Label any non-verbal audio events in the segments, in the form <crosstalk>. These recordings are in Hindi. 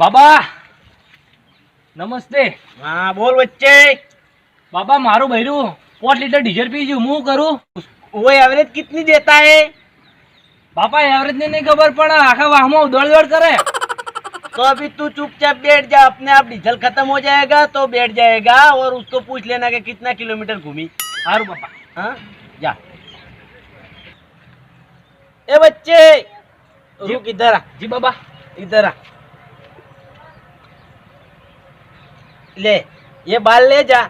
બાબા નમસ્તે હા બોલ વચ્ચે બાબા મારું બૈરું પાંચ લીટર ડીઝલ પી ગયું હું કરું वो एवरेज कितनी देता है બાપા એવરેજ ને નહીં ખબર પણ આખા વાહમાં દોડ દોડ કરે तो अभी तू चुपचाप बैठ जा अपने आप डीजल खत्म हो जाएगा तो बैठ जाएगा और उसको पूछ लेना कि कितना किलोमीटर घूमी સારું બાપા हाँ जा ए बच्चे रुक इधर आ જી બાબા इधर आ ले ये बाल ले जा।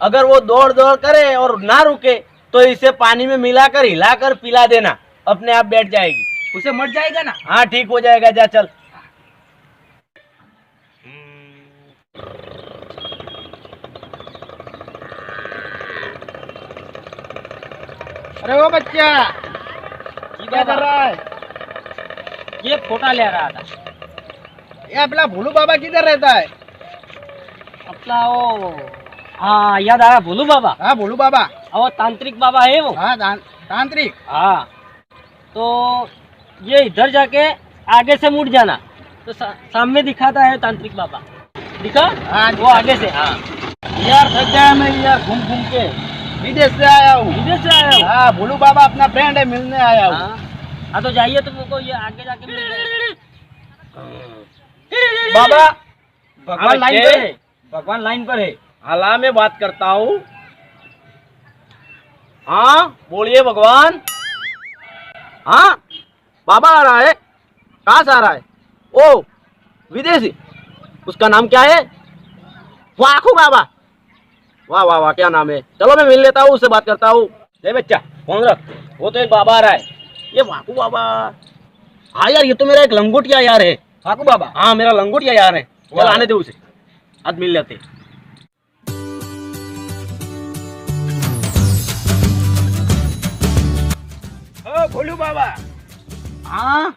अगर वो दौड़ दौड़ करे और ना रुके तो इसे पानी में मिलाकर हिलाकर पिला देना। अपने आप बैठ जाएगी। उसे मर जाएगा ना? हाँ ठीक हो जाएगा जा चल। अरे वो बच्चा क्या कर रहा है? ये फोटा ले रहा था। ये अपना भोलू बाबा किधर रहता है? अपना वो हाँ याद आया भोलू बाबा. हाँ भोलू बाबा. वो तांत्रिक बाबा है. वो हाँ तांत्रिक. हाँ. तो ये इधर जाके आगे से मुड़ जाना. तो सा, सामने दिखाता है तांत्रिक बाबा. दिखा? हाँ, वो आगे से. हाँ। यार थक गया मैं यार घूम घूम के. विदेश से आया हूँ। इधर से आया हो? हाँ भोलू बाबा अपना फ्रेंड है मिलने आया हूँ। हाँ। हाँ, तो जाइए तो मुझको ये आगे जाके मिल जाएगा बाबा भगवान लाइन है भगवान लाइन पर है। हाला में बात करता हूँ। हाँ बोलिए भगवान। हाँ बाबा आ रहा है कहाँ से आ रहा है। ओ विदेशी उसका नाम क्या है? वाखू बाबा। वाह वाह वाह क्या नाम है। चलो मैं मिल लेता हूँ उससे बात करता हूँ। ले बच्चा फ़ोन रख। वो तो एक बाबा आ रहा है। ये वाकू बाबा। हाँ यार ये तो मेरा एक लंगोटिया यार है। वाकू बाबा? हाँ मेरा लंगोटिया यार है। चल आने दे उसे। आज मिल लेते ओ भोलू बाबा। हाँ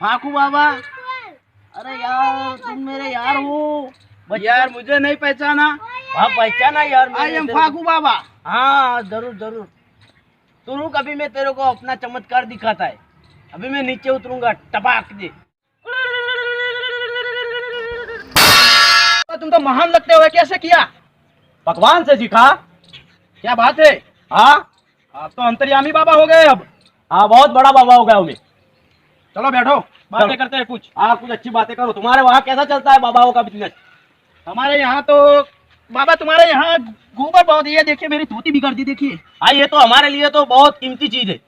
फाकू बाबा। अरे यार तुम मेरे यार हो। यार मुझे नहीं पहचाना। हाँ पहचाना यार आई एम फाकू बाबा। हाँ ज़रूर ज़रूर। तू रुक अभी मैं तेरे को अपना चमत्कार दिखाता है। अभी मैं नीचे उतरूँगा टपाक दे। तुम तो महान लगते हो कैसे किया? भगवान से सीखा। क्या बात है? हाँ। आप तो अंतर्यामी बाबा हो गए अब। हाँ बहुत बड़ा बाबा हो गया हूँ मैं। चलो बैठो बातें करते हैं कुछ। हाँ कुछ अच्छी बातें करो। तुम्हारे वहाँ कैसा चलता है बाबाओं का बिज़नेस हमारे यहाँ तो बाबा तुम्हारे यहाँ गोबर बहुत है ये देखिए मेरी धोती बिगड़ दी देखिए। हाँ ये तो हमारे लिए तो बहुत कीमती चीज़ है।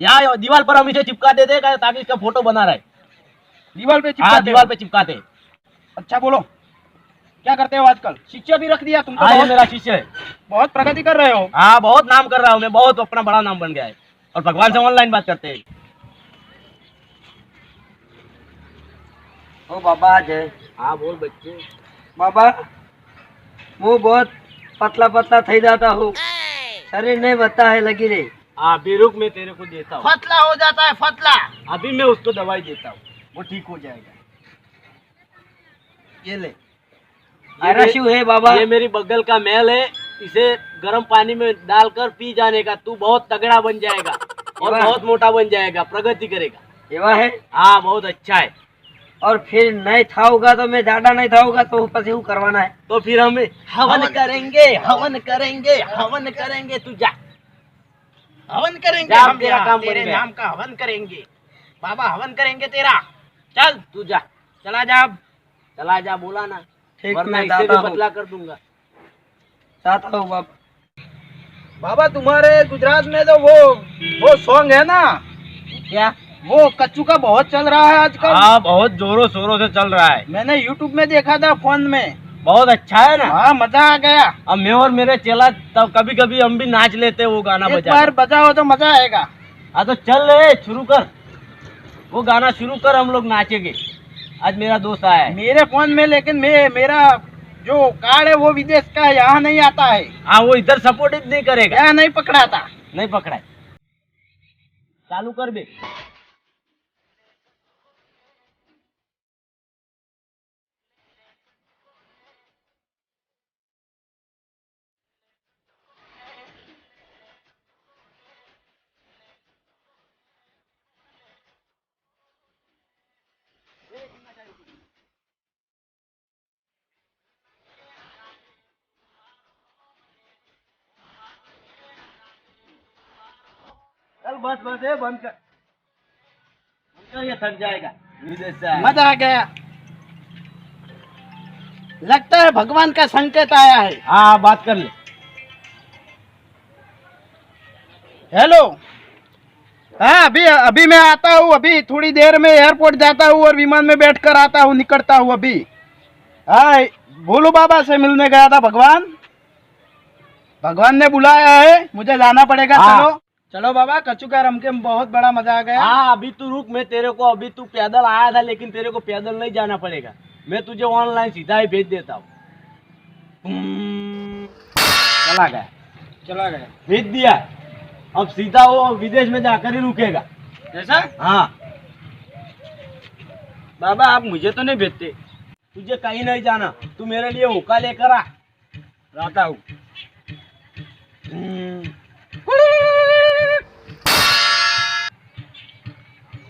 यहाँ दीवार पर हम इसे चिपका देते ताकि इसका फ़ोटो बना रहे। दीवार पे चिपका दीवार पे चिपकाते अच्छा बोलो। क्या करते हो आजकल? शिष्य भी रख दिया तुम तो हाँ, मेरा शिष्य है। बहुत प्रगति कर रहे हो। हाँ बहुत नाम कर रहा हूँ मैं बहुत अपना बड़ा नाम बन गया है। और भगवान से ऑनलाइन बात करते हैं। ओ बाबा अजय हाँ बोल बच्चे। बाबा वो बहुत पतला पतला थी जाता हूँ। शरीर नहीं बता है लगी रही। हाँ बेरुख में तेरे को देता हूँ। फतला हो जाता है फतला। अभी मैं उसको दवाई देता हूँ। वो ठीक हो जाएगा। ये ले। शिव है बाबा। ये मेरी बगल का मेल है इसे गर्म पानी में डालकर पी जाने का तू बहुत तगड़ा बन जाएगा <laughs> और बहुत मोटा बन जाएगा प्रगति करेगा। एवा है। हाँ बहुत अच्छा है। और फिर नहीं था होगा तो मैं ज़्यादा नहीं था होगा तो करवाना है। तो फिर हम हवन करेंगे हवन करेंगे हवन करेंगे तू जा। हवन करेंगे हम तेरा काम तेरे नाम का हवन करेंगे। बाबा हवन करेंगे तेरा। चल तू जा। चला जा चला जा बोला ना। ठीक वरना मैं इससे भी जाता हूँ। बदला कर दूँगा। जाता हूँ बाबा बाबा तुम्हारे गुजरात में तो वो वो सॉन्ग है ना? क्या? वो कच्चू का बहुत चल रहा है आजकल। हाँ बहुत जोरों शोरों से चल रहा है। मैंने यूट्यूब में देखा था फ़ोन में। बहुत अच्छा है ना? हाँ मज़ा आ गया। अब मैं और मेरे चेला तब कभी कभी हम भी नाच लेते वो गाना एक बजा बार बजाओ तो मज़ा आएगा। हाँ तो चल रहे शुरू कर। वो गाना शुरू कर हम लोग नाचेंगे। आज मेरा दोस्त आया है। मेरे फ़ोन में लेकिन मैं मेरा जो कार्ड है वो विदेश का है यहाँ नहीं आता है। हाँ वो इधर सपोर्ट नहीं करेगा। यहाँ नहीं पकड़ाता। नहीं पकड़ा है चालू कर बे बस बस ये बंद कर। बंद कर, ये थक जाएगा। मज़ा आ गया। लगता है भगवान का संकेत आया है हाँ बात कर ले। हेलो। हाँ अभी अभी मैं आता हूँ अभी थोड़ी देर में एयरपोर्ट जाता हूँ और विमान में बैठ कर आता हूँ निकलता हूँ अभी। हाँ भोलू बाबा से मिलने गया था भगवान। भगवान ने बुलाया है मुझे जाना पड़ेगा हाँ। चलो। चलो बाबा कच्चू का रम के बहुत बड़ा मज़ा आ गया। हाँ अभी तू रुक मैं तेरे को अभी तू पैदल आया था लेकिन तेरे को पैदल नहीं जाना पड़ेगा। मैं तुझे ऑनलाइन सीधा ही भेज देता हूँ। चला गया। चला गया। भेज दिया। अब सीधा वो विदेश में जाकर ही रुकेगा। ऐसा हाँ। बाबा आप मुझे तो नहीं भेजते। तुझे कहीं नहीं जाना। तू मेरे लिए होका लेकर आ। आता हूँ।